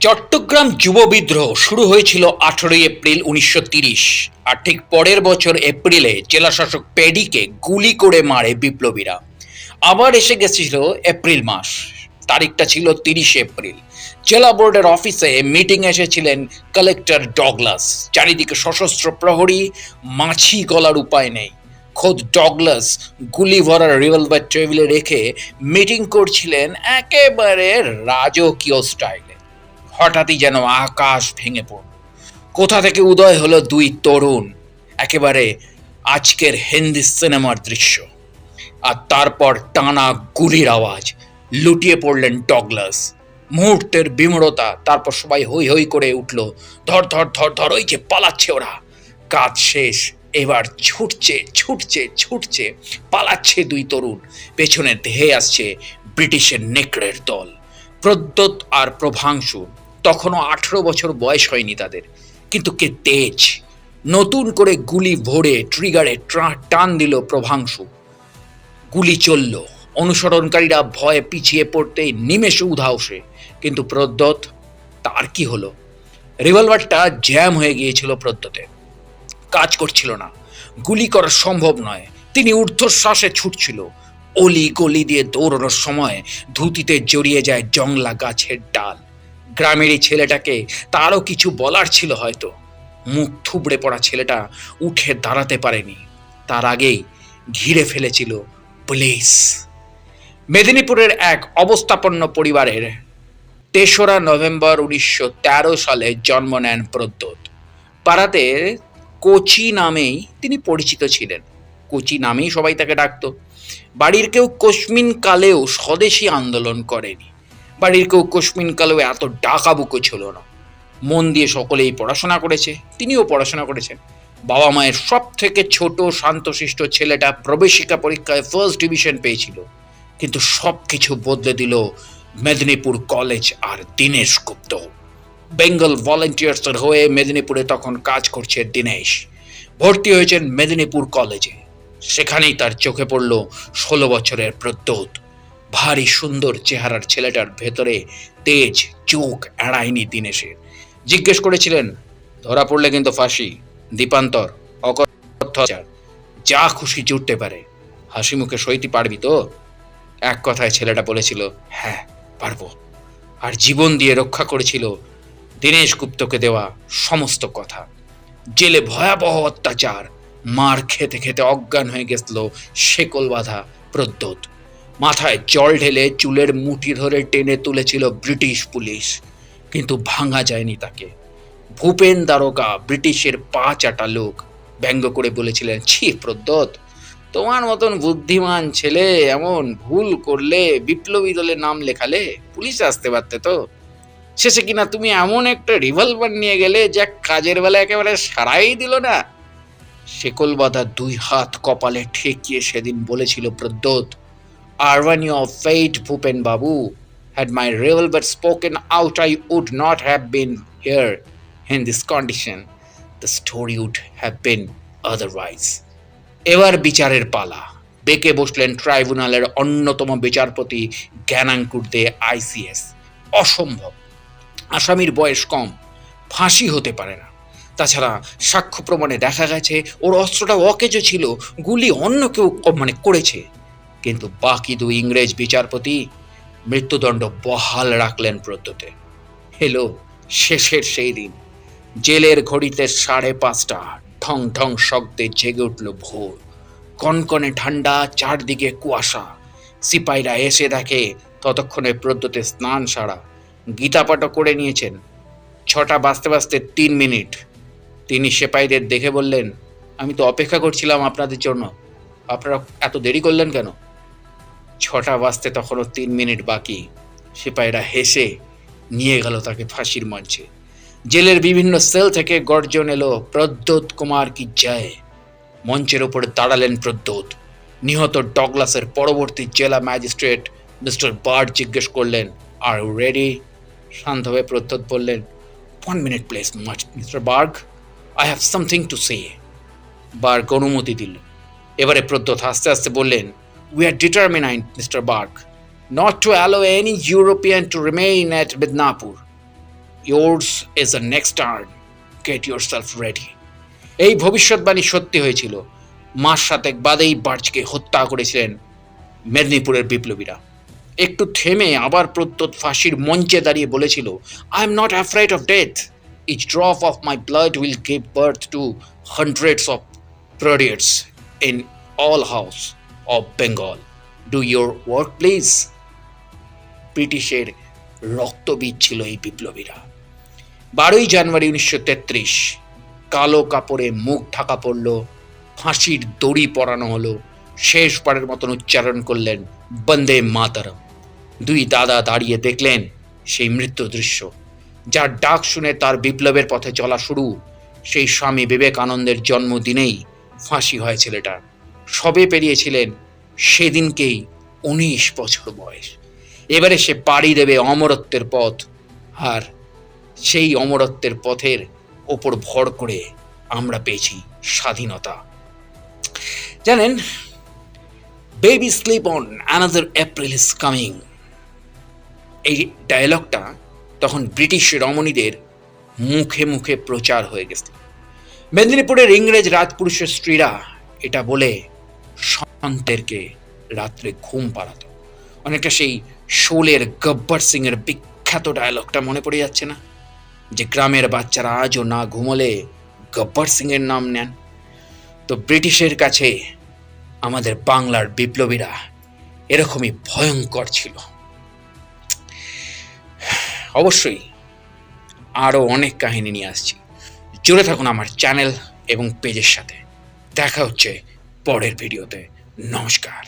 চট্টগ্রাম যুব বিদ্রোহ শুরু হয়েছিল আঠেরোই এপ্রিল উনিশশো আর ঠিক পরের বছর এপ্রিলে জেলাশাসক পেডিকে গুলি করে মারে বিপ্লবীরা। আবার এসে গেছিল এপ্রিল মাস। তারিখটা ছিল তিরিশে এপ্রিল। জেলা বোর্ডের অফিসে মিটিং এসেছিলেন কালেক্টর ডগলাস। চারিদিকে সশস্ত্র প্রহরী, মাছি গলার উপায় নেই। খোদ ডগলাস গুলি ভরা রিভলভার টেবিলে রেখে মিটিং করছিলেন একেবারে রাজকীয় স্টাইলে হঠাৎই যেন আকাশ ভেঙে পড়ল। কোথা থেকে উদয় হলো দুই তরুণ, একেবারে আজকের হিন্দি সিনেমার দৃশ্য। আর তারপর টানা গুলির আওয়াজ, লুটিয়ে পড়লেন টগলাস মুহূর্তের বিমূঢ়তা, তারপর সবাই হই হই করে উঠল। ধর ধর ধর ধর, ওই যে পালাচ্ছে ওরা। কাজ শেষ, এবার ছুটছে ছুটছে ছুটছে, পালাচ্ছে দুই তরুণ। পেছনে ধেয়ে আসছে ব্রিটিশের নেকড়ের দল। প্রদ্যোৎ আর প্রভাংশু তখনও আঠেরো বছর বয়স হয়নি তাদের। কিন্তু কে তেজ, নতুন করে গুলি ভরে ট্রিগারে ট্রা- টান দিল প্রভাংশু। গুলি চলল, অনুসরণকারীরা ভয়ে পিছিয়ে পড়তেই নিমেষে উধাওসে কিন্তু প্রদ্যোৎ তার কি হলো? রিভলভারটা জ্যাম হয়ে গিয়েছিল প্রদ্যোতের কাজ করছিল না। গুলি করা সম্ভব নয়। তিনি ঊর্ধ্বশ্বাসে ছুটছিল। অলি গলি দিয়ে দৌড়ানোর সময় ধুতিতে জড়িয়ে যায় জংলা গাছের ডাল। গ্রামের এই ছেলেটাকে তারও কিছু বলার ছিল হয়তো। মুখ থুবড়ে পড়া ছেলেটা উঠে দাঁড়াতে পারেনি। তার আগেই ঘিরে ফেলেছিল পুলিশ। মেদিনীপুরের এক অবস্থাপন্ন পরিবারের তেসরা নভেম্বর উনিশশো তেরো সালে জন্ম নেন প্রদ্যোৎ পাড়াতে কোচি নামেই তিনি পরিচিত ছিলেন। কোচি নামেই সবাই তাকে ডাকতো। বাড়ির কেউ কস্মিন কালেও স্বদেশী আন্দোলন করেনি। বাড়ির কেউ কস্মিন কালেও এত ডাকাবুকো ছিল না। মন দিয়ে সকলেই পড়াশোনা করেছে, তিনিও পড়াশোনা করেছেন। বাবা মায়ের সব থেকে ছোট, শান্তশিষ্ট ছেলেটা প্রবেশিকা পরীক্ষায় ফার্স্ট ডিভিশন পেয়েছিল। কিন্তু সব কিছু বদলে দিল মেদিনীপুর কলেজ আর দীনেশ গুপ্ত। বেঙ্গল ভলেন্টিয়ার্সের হয়ে মেদিনীপুরে তখন কাজ করছে দীনেশ। ভর্তি হয়েছেন মেদিনীপুর কলেজে সেখানেই তার চোখে পড়ল ষোলো বছরের প্রদ্যোৎ ভারী সুন্দর চেহারার ছেলেটার ভেতরে তেজ, চোখ এড়ায়নি দীনেশের জিজ্ঞেস করেছিলেন, ধরা পড়লে কিন্তু ফাঁসি, দীপান্তর অকথ্যাচার যা খুশি জুটতে পারে। হাসি মুখে সইতে পারবি তো? এক কথায় ছেলেটা বলেছিল হ্যাঁ পারব। আর জীবন দিয়ে রক্ষা করেছিল দীনেশ গুপ্তকে দেওয়া সমস্ত কথা। জেলে ভয়াবহ অত্যাচার, মার খেতে খেতে অজ্ঞান হয়ে গেছিল শেকল বাঁধা প্রদ্যোৎ মাথায় জল ঢেলে চুলের মুঠি ধরে টেনে তুলেছিল ব্রিটিশ পুলিশ। কিন্তু ভাঙা যায়নি তাকে। ভূপেন দ্বারকা ব্রিটিশের পা চাটা লোক, ব্যঙ্গ করে বলেছিলেন, ছি প্রদ্যোৎ তোমার মতন বুদ্ধিমান ছেলে এমন ভুল করলে বিপ্লবী দলে নাম লেখালে পুলিশ আসতে পারতে তো। শেষে কিনা তুমি এমন একটা রিভলভার নিয়ে গেলে যা কাজের বেলা একেবারে সারাই দিল না? শেকল বাঁধা দুই হাত কপালে ঠেকিয়ে সেদিন বলেছিল Pradyot irony of fate Bhupen babu had my revolver spoken out, I would not have been here in this condition. The story would have been otherwise. এবার বিচারের পালা। বেঁকে বসলেন ট্রাইব্যুনালের অন্যতম বিচারপতি জ্ঞানাঙ্কুর দে আইসিএস। অসম্ভব। আসামির বয়স কম। ফাঁসি হতে পারে না। তাছাড়া সাক্ষ্য প্রমাণে দেখা গেছে ওর অস্ত্রটা অকেজো ছিল। গুলি অন্য কেউ মানে করেছে। কিন্তু বাকি দুই ইংরেজ বিচারপতি মৃত্যুদণ্ড বহাল রাখলেন প্রদ্যোতে এলো শেষের সেই দিন। জেলের ঘড়িতে সাড়ে পাঁচটা ঠং ঠং শব্দে জেগে উঠল ভোর। কনকনে ঠান্ডা চারদিকে কুয়াশা। সিপাইরা এসে দেখে ততক্ষণে প্রদ্যোতে স্নান সারা। গীতাপাঠও করে নিয়েছেন। ছটা বাজতে বাজতে তিন মিনিট। তিনি সেপাইদের দেখে বললেন, আমি তো অপেক্ষা করছিলাম আপনাদের জন্য। আপনারা এত দেরি করলেন কেন? ছটা বাজতে তখনও তিন মিনিট বাকি। সিপাহীরা হেসে নিয়ে গেল তাকে ফাঁসির মঞ্চে। জেলের বিভিন্ন সেল থেকে গর্জন এলো, প্রদ্যোৎ কুমার কি জয়? মঞ্চের ওপরে দাঁড়ালেন প্রদ্যোৎ। নিহত ডগলাসের পরবর্তী জেলা ম্যাজিস্ট্রেট মিস্টার বার্ড জিজ্ঞেস করলেন আর রেডি শান্তভাবে প্রদ্যোৎ বললেন one minute please mister Burge. I have something to say Burge অনুমতি দিল এবারে প্রদ্যোৎ আস্তে আস্তে বললেন we are determined mister Burge not to allow any European to remain at Midnapore yours is the next turn. Get yourself ready. এই ভবিষ্যৎবাণী সত্যি হয়েছিল। মাস সাতেক বাদেই বার্চকে হত্যা করেছিলেন মেদিনীপুরের বিপ্লবীরা। একটু থেমে আবার প্রত্যুত ফাঁসির মঞ্চে দাঁড়িয়ে বলেছিল I am not afraid of death each drop of my blood will give birth to hundreds of Pradyots in all house of Bengal do your work please ব্রিটিশের রক্তবীজ ছিল এই বিপ্লবীরা। বারোই জানুয়ারি উনিশশো তেত্রিশ, কালো কাপড়ে মুখ ঢাকা পড়ল, ফাঁসির দড়ি পরানো হলো, শেষবারের মতন উচ্চারণ করলেন, বন্দে মাতারম। দুই দাদা দাঁড়িয়ে দেখলেন সেই মৃত্যু দৃশ্য। যার ডাক শুনে তার বিপ্লবের পথে চলা শুরু, সেই স্বামী বিবেকানন্দের জন্মদিনেই ফাঁসি হয় ছেলেটার। সবে পেরিয়েছিলেন সেদিনকেই উনিশ বছর বয়স। এবারে সে পাড়ি দেবে অমরত্বের পথ আর সেই অমরত্বের পথের ওপর ভর করে আমরা পেয়েছি স্বাধীনতা। জানেন baby sleep on another April is coming এই ডায়লগটা তখন ব্রিটিশ রমণীদের মুখে মুখে প্রচার হয়ে গেছে। মেদিনীপুরের ইংরেজ রাজপুরুষের স্ত্রীরা এটা বলে সন্তেরকে রাত্রে ঘুম পাড়াতো। অনেকটা সেই শোলের গব্বর সিং এর বিখ্যাত ডায়লগটা মনে পড়ে যাচ্ছে না? যে গ্রামের বাচ্চারা আজও না ঘুমলে গব্বর সিং এর নাম নেন। তো ব্রিটিশের কাছে আমাদের বাংলার বিপ্লবীরা এরকমই ভয়ঙ্কর ছিল। অবশ্যই আরও অনেক কাহিনী নিয়ে আসছি। জুড়ে থাকুন আমার চ্যানেল এবং পেজের সাথে। দেখা হচ্ছে পরের ভিডিওতে। Não, Oscar.